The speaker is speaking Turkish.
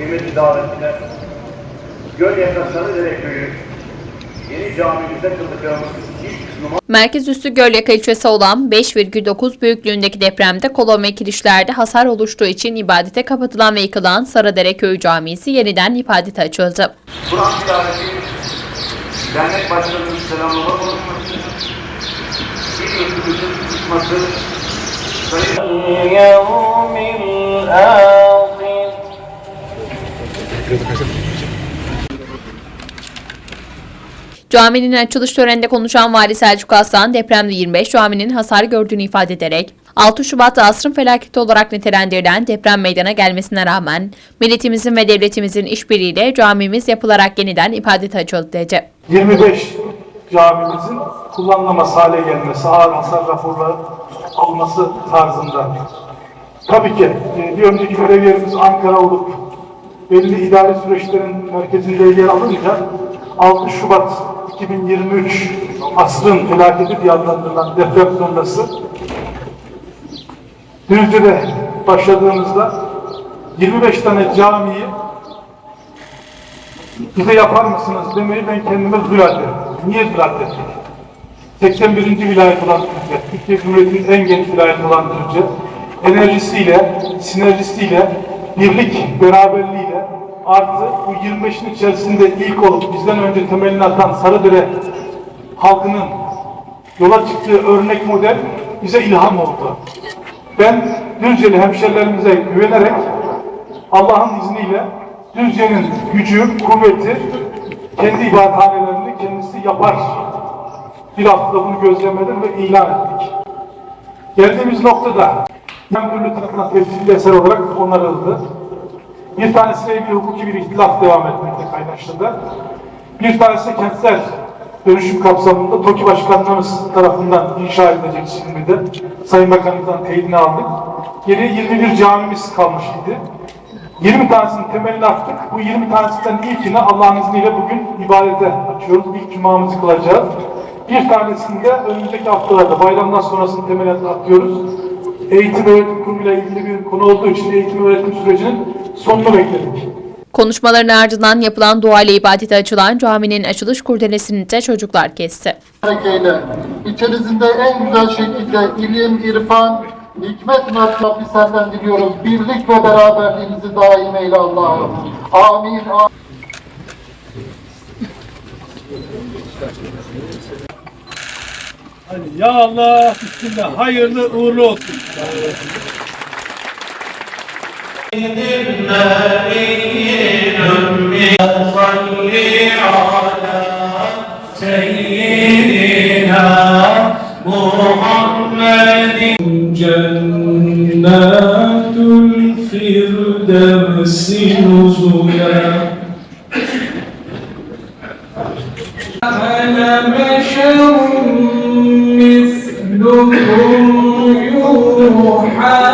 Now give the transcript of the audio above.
kıymetli davetliler, Gölyaka Sarıdere Köyü yeni camimizde kıldıklarımız Merkez üssü Gölyaka ilçesi olan 5,9 büyüklüğündeki depremde kolon ve kirişlerde hasar oluştuğu için ibadete kapatılan ve yıkılan Sarıdere Köyü Camisi yeniden ibadete açıldı. Kur'an tilaveti dernek başkanımız selamlama konuşması, bir yurtumuzun tutması, Sayın Caminin açılış töreninde konuşan Vali Selçuk Aslan depremde 25 caminin hasar gördüğünü ifade ederek 6 Şubat'ta asrın felaketi olarak nitelendirilen deprem meydana gelmesine rağmen milletimizin ve devletimizin işbirliğiyle camimiz yapılarak yeniden ibadete açıldı dedi. 25 camimizin kullanılamaz hale gelmesi, ağır hasar raporları alması tarzında. Tabii ki e, bir önceki görev yerimiz Ankara olup belli idari süreçlerin merkezinde yer alınca 6 Şubat 2023 asrın felaketi diye adlandırılan deprem sonrası Düzce'de başladığımızda 25 tane camiyi bize yapar mısınız demeyi ben kendime zürat ettim. Niye zürat ettim? 81. vilayet olan Düzce, Türkiye Cumhuriyeti'nin en geniş vilayeti olan Düzce, enerjisiyle, sinerjisiyle, birlik, beraberliğiyle artı bu 25'in içerisinde ilk olup bizden önce temelini atan Sarıdere halkının yola çıktığı örnek model bize ilham oldu. Ben Düzceli hemşerilerimize güvenerek Allah'ın izniyle Düzce'nin gücü, kuvveti kendi ibadethanelerini kendisi yapar. Bir hafta bunu gözlemledim ve ilan ettik. Geldiğimiz noktada hem türlü tarafından tescilli eser olarak onarıldı. Bir tanesiyle ilgili hukuki bir ihtilaf devam etmekte kaynaştırdı. Bir tanesi kentsel dönüşüm kapsamında TOKİ Başkanlığımız tarafından inşa edilecek şimdi Sayın Bakanımızdan teyidini aldık. Geriye 21 camimiz kalmış idi. 20 tanesinin temelini attık. Bu 20 tanesinden ilkini Allah'ın izniyle bugün ibadete açıyoruz. İlk cumamızı kılacağız. Bir tanesini de önümüzdeki haftalarda bayramdan sonrasını temelini atıyoruz. Eğitim öğretim kurumuyla ilgili bir konu olduğu için eğitim öğretim sürecinin sonunu bekledik. Konuşmaların ardından yapılan dua ile ibadete açılan caminin açılış kurdelesini de çocuklar kesti. eyle. İçerisinde en güzel şekilde ilim, irfan, hikmet mertebesi senden diliyoruz. Birlik ve beraberliğimizi daim eyle Allah'ım. Amin. amin. Hadi ya Allah bismillah hayırlı uğurlu olsun. جنات الفردوس نزلا أنا بشر مثلكم يوحى